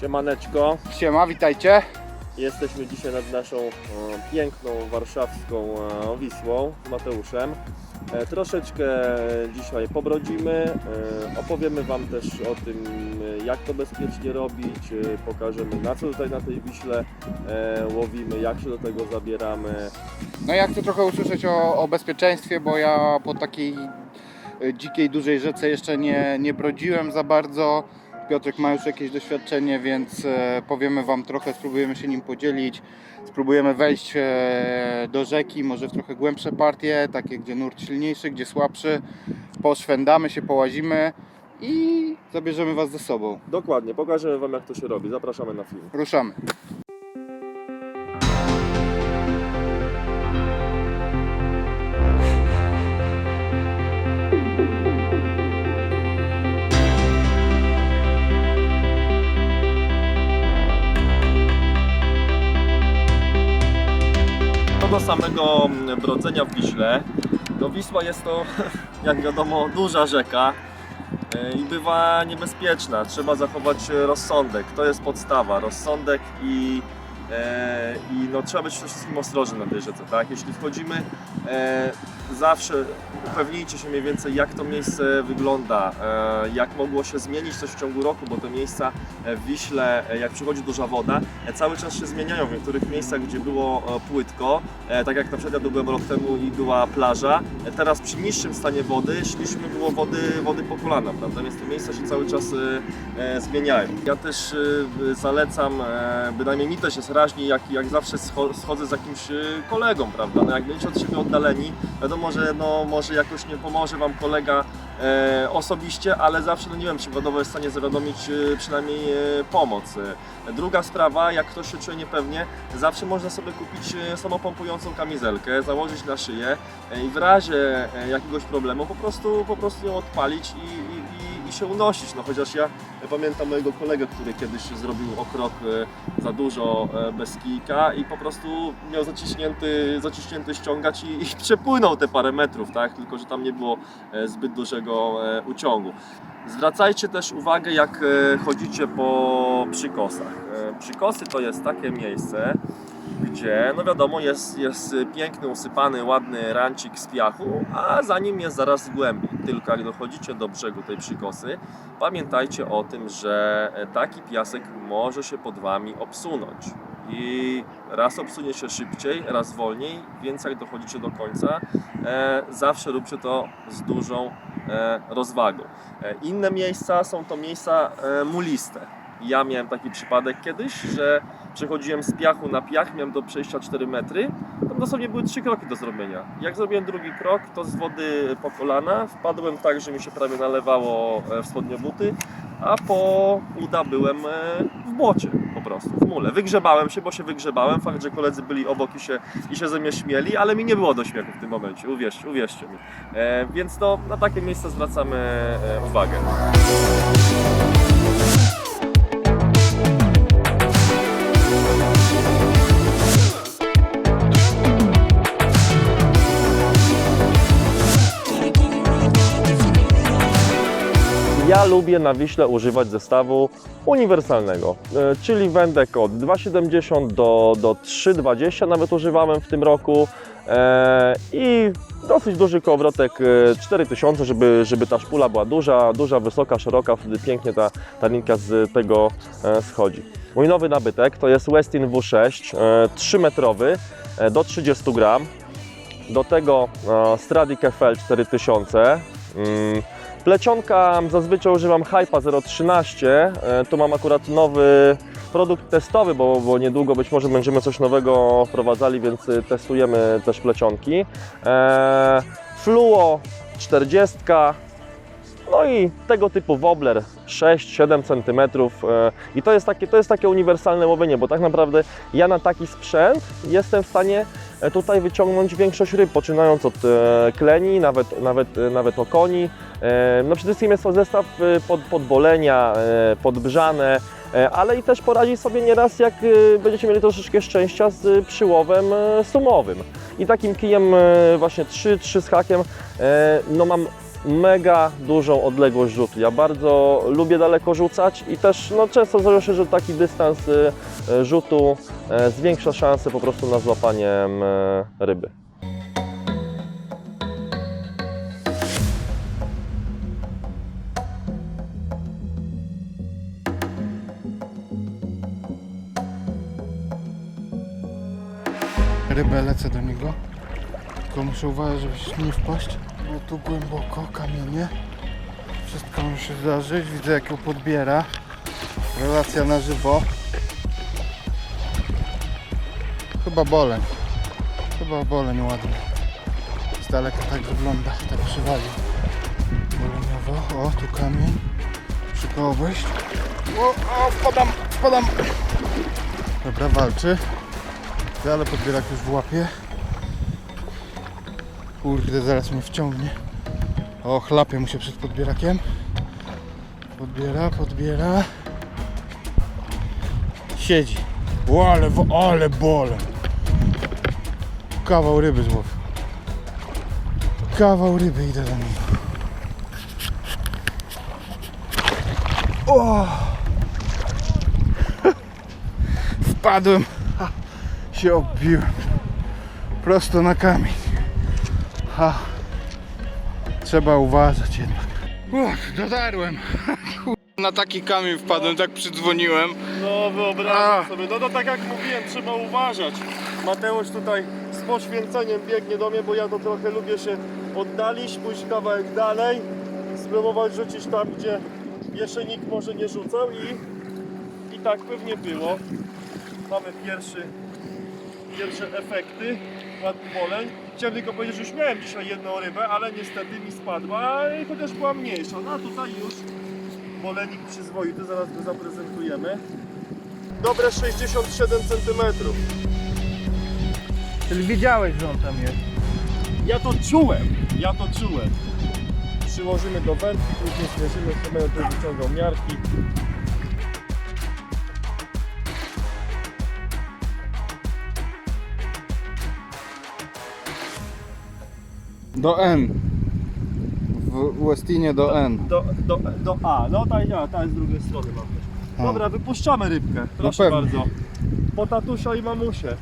Siemaneczko, Siema, witajcie. jesteśmy dzisiaj nad naszą e, piękną warszawską e, Wisłą z Mateuszem. E, troszeczkę dzisiaj pobrodzimy, e, opowiemy Wam też o tym, e, jak to bezpiecznie robić, e, pokażemy na co tutaj na tej Wiśle e, łowimy, jak się do tego zabieramy. No ja chcę trochę usłyszeć o, o bezpieczeństwie, bo ja po takiej y, dzikiej, dużej rzece jeszcze nie, nie brodziłem za bardzo. Piotrek ma już jakieś doświadczenie, więc e, powiemy Wam trochę, spróbujemy się nim podzielić. Spróbujemy wejść e, do rzeki, może w trochę głębsze partie, takie gdzie nurt silniejszy, gdzie słabszy. Poszwędamy się, połazimy i zabierzemy Was ze sobą. Dokładnie, pokażemy Wam jak to się robi, zapraszamy na film. Ruszamy. Do samego mm, brodzenia w Wiśle, no Wisła jest to, jak wiadomo, duża rzeka e, i bywa niebezpieczna. Trzeba zachować rozsądek. To jest podstawa. Rozsądek i, e, i no, trzeba być przede wszystkim ostrożnym na tej rzece. Tak? Jeśli wchodzimy, e, zawsze upewnijcie się mniej więcej, jak to miejsce wygląda, e, jak mogło się zmienić coś w ciągu roku, bo te miejsca e, w Wiśle, e, jak przychodzi duża woda, cały czas się zmieniają. W niektórych miejscach, gdzie było płytko, tak jak na przykład ja byłem rok temu i była plaża, teraz przy niższym stanie wody szliśmy, było wody, wody po kolana, prawda? Więc te miejsca się cały czas zmieniają. Ja też zalecam, bynajmniej mi też jest raźniej, jak, jak zawsze scho- schodzę z jakimś kolegą, prawda? No jak będziecie od siebie oddaleni, wiadomo, że no, może jakoś nie pomoże Wam kolega e, osobiście, ale zawsze, no nie wiem, przykładowo jest w stanie zawiadomić e, przynajmniej e, pomoc. E, Druga sprawa, jak ktoś się czuje niepewnie, zawsze można sobie kupić e, samopompującą kamizelkę, założyć na szyję e, i w razie e, jakiegoś problemu po prostu, po prostu ją odpalić i, i, i, się unosić. No chociaż ja pamiętam mojego kolegę, który kiedyś zrobił okrok e, za dużo e, bez kijka i po prostu miał zaciśnięty, zaciśnięty ściągacz i, i przepłynął te parę metrów, tak? Tylko, że tam nie było e, zbyt dużego uciągu. Zwracajcie też uwagę, jak chodzicie po przykosach. Przykosy to jest takie miejsce, gdzie, no wiadomo, jest, jest piękny, usypany, ładny rancik z piachu, a za nim jest zaraz głębiej. Jak dochodzicie do brzegu tej przykosy, pamiętajcie o tym, że e, taki piasek może się pod Wami obsunąć. I raz obsunie się szybciej, raz wolniej, więc jak dochodzicie do końca, e, zawsze róbcie to z dużą e, rozwagą. E, Inne miejsca są to miejsca e, muliste. Ja miałem taki przypadek kiedyś, że przechodziłem z piachu na piach, miałem do przejścia 4 metry. Tam dosłownie były trzy kroki do zrobienia. Jak zrobiłem drugi krok, to z wody po kolana wpadłem tak, że mi się prawie nalewało e, w spodnie buty, a po uda byłem e, w błocie po prostu, w mule. Wygrzebałem się, bo się wygrzebałem. Fakt, że koledzy byli obok i się, i się ze mnie śmieli, ale mi nie było do śmiechu w tym momencie, uwierzcie, uwierzcie mi. E, więc no, na takie miejsca zwracamy e, uwagę. Lubię na Wiśle używać zestawu uniwersalnego, e, czyli wędek od 2,70 do, do 3,20 nawet używałem w tym roku e, i dosyć duży kołowrotek e, 4000, żeby, żeby ta szpula była duża, duża, wysoka, szeroka, wtedy pięknie ta, ta linka z tego e, schodzi. Mój nowy nabytek to jest Westin W6, e, 3-metrowy e, do 30 gram. Do tego e, Stradic FL 4000. Plecionka zazwyczaj używam Hypa 0.13. E, Tu mam akurat nowy produkt testowy, bo, bo niedługo być może będziemy coś nowego wprowadzali, więc y, testujemy też plecionki. E, Fluo 40. No i tego typu wobbler 6-7 cm i to jest, takie, to jest takie uniwersalne łowienie, bo tak naprawdę ja na taki sprzęt jestem w stanie e, tutaj wyciągnąć większość ryb, poczynając od e, kleni, nawet, nawet, e, nawet okoni. E, No przede wszystkim jest to zestaw e, pod, podbolenia, e, podbrzane, e, ale i też poradzi sobie nieraz, jak e, będziecie mieli troszeczkę szczęścia z przyłowem e, sumowym. I takim kijem e, właśnie 3, 3 z hakiem, e, no mam mega dużą odległość rzutu. Ja bardzo lubię daleko rzucać i też no, często zdarza się, że taki dystans y, y, rzutu y, zwiększa szanse po prostu na złapanie ryby. Rybę lecę do niego. Tylko muszę uważać, żeby nie wpaść. Bo tu głęboko kamienie. Wszystko może się zdarzyć. Widzę jak ją podbiera. Relacja na żywo. Chyba boleń. Chyba boleń ładnie. Z daleka tak wygląda. Tak przywalił. Boleniowo. O, tu kamień. Go obejść. O, o, wpadam, wpadam. Dobra, walczy. Ale podbierak już w łapie. Kurde, zaraz mnie wciągnie. O, chlapie mu się przed podbierakiem. Podbiera, podbiera. Siedzi. O, ale, ale bole. Kawał ryby złowił. Kawał ryby idę za nim. O! Wpadłem się obiłem. Prosto na kamień. Ha. Trzeba uważać jednak. Uch, dotarłem. Na taki kamień wpadłem, tak przydzwoniłem. No wyobrażam sobie, no to tak jak mówiłem, trzeba uważać. Mateusz tutaj z poświęceniem biegnie do mnie, bo ja to trochę lubię się oddalić, pójść kawałek dalej, spróbować rzucić tam, gdzie jeszcze nikt może nie rzucał i, i tak pewnie było. Mamy pierwszy, pierwsze efekty, ładny boleń. Chciałem tylko powiedzieć, że już miałem dzisiaj jedną rybę, ale niestety mi spadła, i chociaż była mniejsza. No a tutaj już bolenik przyzwoity, zaraz go zaprezentujemy. Dobre 67 cm. Czyli wiedziałeś, że on tam jest. Ja to czułem, ja to czułem. Przyłożymy do wędki, później zmierzymy, to będę tu wyciągał miarki. Do N. W Westinie do N. Do, do, do A, no ta, ja, ta z drugiej strony mam też. A. Dobra, wypuszczamy rybkę, proszę pewnie. bardzo. Po tatusia i mamusie.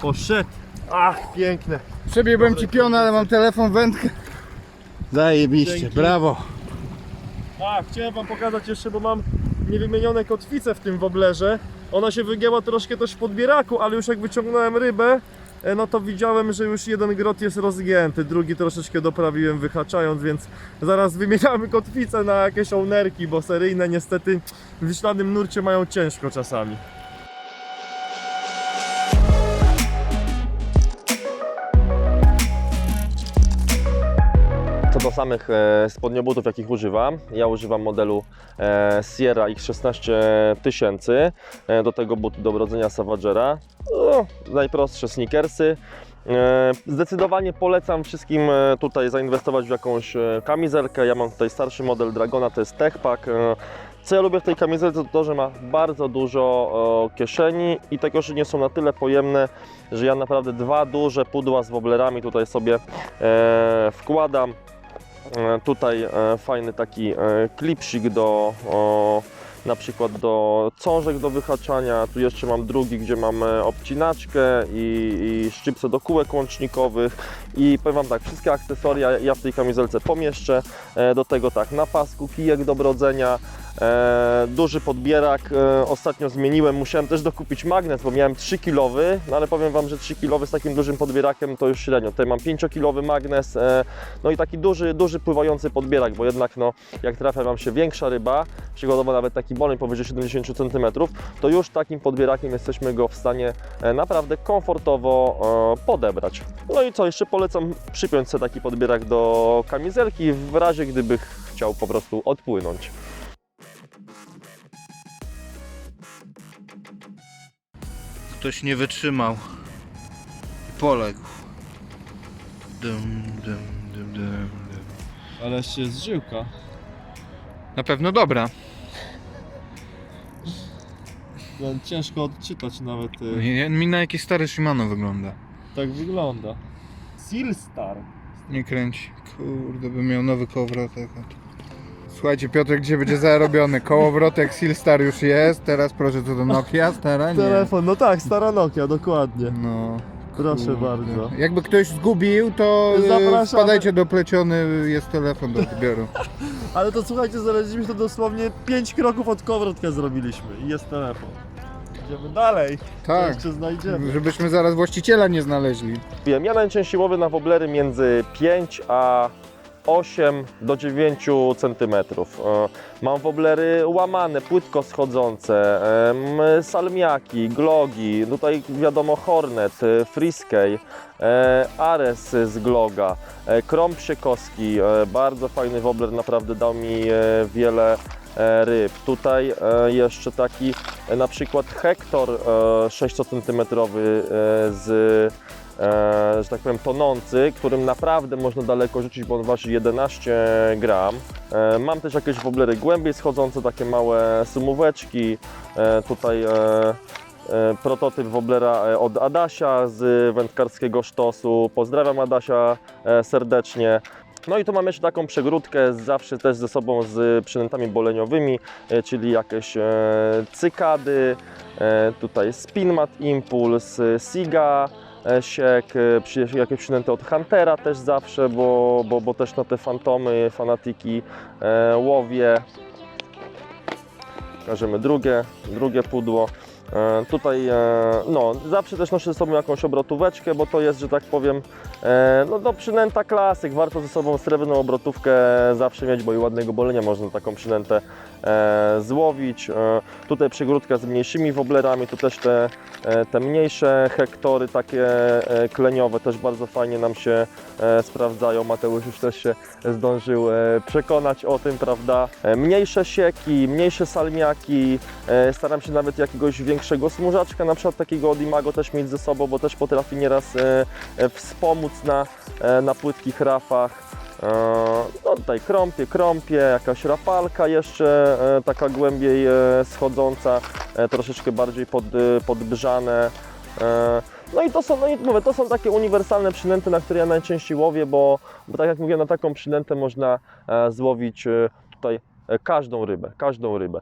Poszedł. Ach, piękne. Przebiegłem ci pionę, ale mam telefon, wędkę. Zajebiście, Dzięki. brawo. A, chciałem wam pokazać jeszcze, bo mam niewymienione kotwice w tym woblerze. Ona się wygięła troszkę też w podbieraku, ale już jak wyciągnąłem rybę, e, no to widziałem, że już jeden grot jest rozgięty, drugi troszeczkę doprawiłem wyhaczając, więc zaraz wymieniamy kotwice na jakieś ownerki, bo seryjne niestety w wiślanym nurcie mają ciężko czasami. Do samych e, spodniobutów, jakich używam, ja używam modelu e, Sierra X16 tysięcy, e, do tego buty do brodzenia Savagera, no, najprostsze sneakersy. Zdecydowanie polecam wszystkim tutaj zainwestować w jakąś kamizelkę. Ja mam tutaj starszy model Dragona, to jest Techpack. E, Co ja lubię w tej kamizelce to to, że ma bardzo dużo kieszeni i te kieszenie są na tyle pojemne, że ja naprawdę dwa duże pudła z woblerami tutaj sobie wkładam. E, Tutaj e, fajny taki e, klipsik do na przykład do cążek do wyhaczania. Tu jeszcze mam drugi, gdzie mam e, obcinaczkę i, i szczypce do kółek łącznikowych. I powiem Wam tak, wszystkie akcesoria ja w tej kamizelce pomieszczę. Do tego tak, na pasku kijek do brodzenia, e, duży podbierak. E, ostatnio zmieniłem, musiałem też dokupić magnes, bo miałem 3 kilowy, no ale powiem Wam, że 3 kilowy z takim dużym podbierakiem to już średnio. Tutaj mam 5 kilowy magnes, e, no i taki duży, duży pływający podbierak, bo jednak no, jak trafia Wam się większa ryba, przykładowo nawet taki boleń powyżej 70 cm, to już takim podbierakiem jesteśmy go w stanie e, naprawdę komfortowo e, podebrać. No i co, jeszcze polecam przypiąć sobie taki podbierak do kamizelki w razie gdyby chciał po prostu odpłynąć. Ktoś nie wytrzymał. I poległ. Dum, dum, dum, dum, dum. Ale jeszcze jest żyłka. Na pewno dobra. Ciężko odczytać nawet. Nie, Mi na jakieś stare Shimano wygląda. Tak wygląda. Sealstar. Nie kręci. Kurde, bym miał nowy kołowrotek. Słuchajcie, Piotrek dzisiaj będzie zarobiony. Kołowrotek Silstar już jest. Teraz proszę co do Nokia, stara? Nie. Telefon, no tak, stara Nokia, dokładnie. No. Proszę kurde. bardzo. Jakby ktoś zgubił, to e, Zapraszamy. wpadajcie do pleciony, jest telefon do odbioru. Ale to słuchajcie, znaleźliśmy to dosłownie 5 kroków od kowrotka zrobiliśmy i jest telefon. Idziemy dalej. Tak, Jeszcze znajdziemy. żebyśmy zaraz właściciela nie znaleźli. Wiem, ja najczęściej łowię na woblery między 5 a 8 do 9 cm. Mam woblery łamane, płytko schodzące, salmiaki, glogi, tutaj wiadomo hornet, e, friskej, e, ares z gloga, e, krąb siekowski, e, bardzo fajny wobler, naprawdę dał mi e, wiele e, ryb. Tutaj e, jeszcze taki e, na przykład hektor e, 6 cm z e, że tak powiem, tonący, którym naprawdę można daleko rzucić, bo on waży 11 gram. E, mam też jakieś woblery głębiej schodzące, takie małe sumóweczki. E, tutaj e, e, prototyp woblera e, od Adasia z wędkarskiego sztosu. Pozdrawiam Adasia e, serdecznie. No i tu mam jeszcze taką przegródkę, zawsze też ze sobą z przynętami boleniowymi, e, czyli jakieś e, cykady, e, tutaj Spinmat Impulse, Siga, e, siek, przy- jakieś przynęty od Huntera też zawsze, bo, bo, bo też na te fantomy, fanatiki e, łowię. Pokażemy drugie, drugie pudło. E, tutaj e, no, zawsze też noszę ze sobą jakąś obrotóweczkę, bo to jest, że tak powiem, e, no, no przynęta klasyk. Warto ze sobą srebrną obrotówkę zawsze mieć, bo i ładnego bolenia można taką przynętę złowić. Tutaj przygródka z mniejszymi woblerami, tu też te, te mniejsze hektory takie kleniowe też bardzo fajnie nam się sprawdzają. Mateusz już też się zdążył przekonać o tym, prawda? Mniejsze sieki, mniejsze salmiaki, staram się nawet jakiegoś większego smurzaczka, na przykład takiego od Imago też mieć ze sobą, bo też potrafi nieraz e, e, wspomóc na, e, na płytkich rafach. E, No tutaj krąpie, krąpie, jakaś rafalka jeszcze e, taka głębiej e, schodząca, e, troszeczkę bardziej pod, e, podbrzane. E, No i to są, no i mówię, to są takie uniwersalne przynęty, na które ja najczęściej łowię, bo, bo tak jak mówię, na taką przynętę można e, złowić e, tutaj e, każdą rybę, każdą rybę.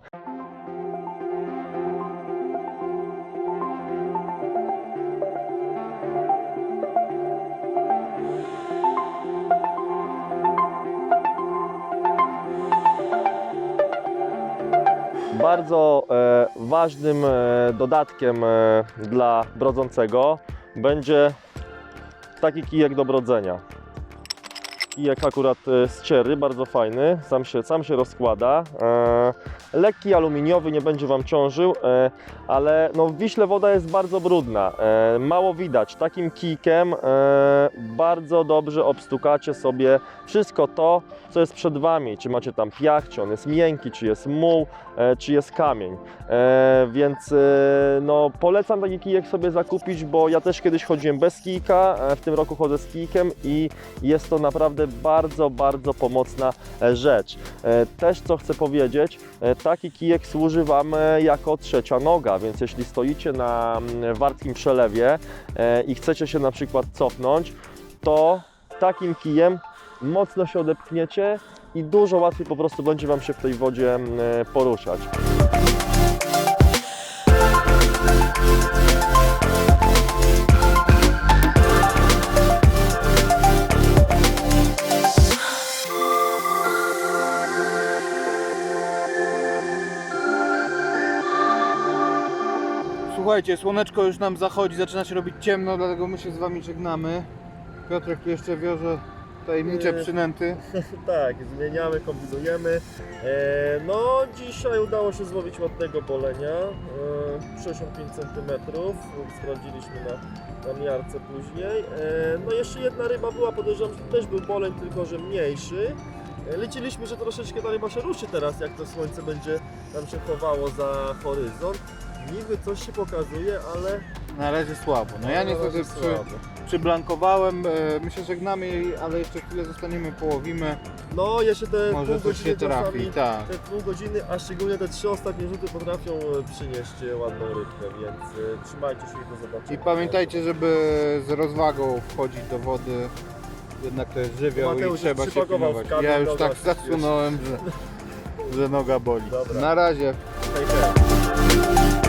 Bardzo e, ważnym e, dodatkiem e, dla brodzącego będzie taki kijek do brodzenia. Kijek akurat e, z ciery, bardzo fajny, sam się, sam się rozkłada. E, lekki, aluminiowy, nie będzie Wam ciążył, e, ale no, w Wiśle woda jest bardzo brudna, mało widać. Takim kijkiem bardzo dobrze obstukacie sobie wszystko to, co jest przed Wami. Czy macie tam piach, czy on jest miękki, czy jest muł, czy jest kamień. Więc no, polecam taki kijek sobie zakupić, bo ja też kiedyś chodziłem bez kijka, w tym roku chodzę z kijkiem i jest to naprawdę bardzo, bardzo pomocna e, rzecz. E, też co chcę powiedzieć, e, taki kijek służy Wam jako trzecia noga, więc jeśli stoicie na mm, wartkim przelewie i chcecie się na przykład cofnąć, to takim kijem mocno się odepchniecie i dużo łatwiej po prostu będzie Wam się w tej wodzie mm, poruszać. Słuchajcie, słoneczko już nam zachodzi, zaczyna się robić ciemno, dlatego my się z wami żegnamy. Piotrek tu jeszcze wiąże tajemnicze Nie. przynęty. Tak, zmieniamy, kombinujemy. E, no, dzisiaj udało się złowić ładnego bolenia, e, 65 cm, sprawdziliśmy na, na miarce później. E, no, jeszcze jedna ryba była, podejrzewam, że to też był boleń, tylko że mniejszy. E, Liczyliśmy, że troszeczkę ta ryba się ruszy teraz, jak to słońce będzie nam się chowało za horyzont. Niby coś się pokazuje, ale Na razie słabo. No ja niestety przy, słabo. przyblankowałem. E, my się żegnamy, ale jeszcze chwilę zostaniemy, połowimy. No, jeszcze te Może pół coś się godziny trafi, czasami, tak. te pół godziny, a szczególnie te trzy ostatnie rzuty potrafią e, przynieść e, ładną rybkę, więc e, trzymajcie się i do zobaczenia. I pamiętajcie, żeby z rozwagą wchodzić do wody. Jednak to jest żywioł Mateusz i trzeba się przypakował w pilnować. kamień Ja już tak zasunąłem, że, że noga boli. Dobra. Na razie. Hej, hej.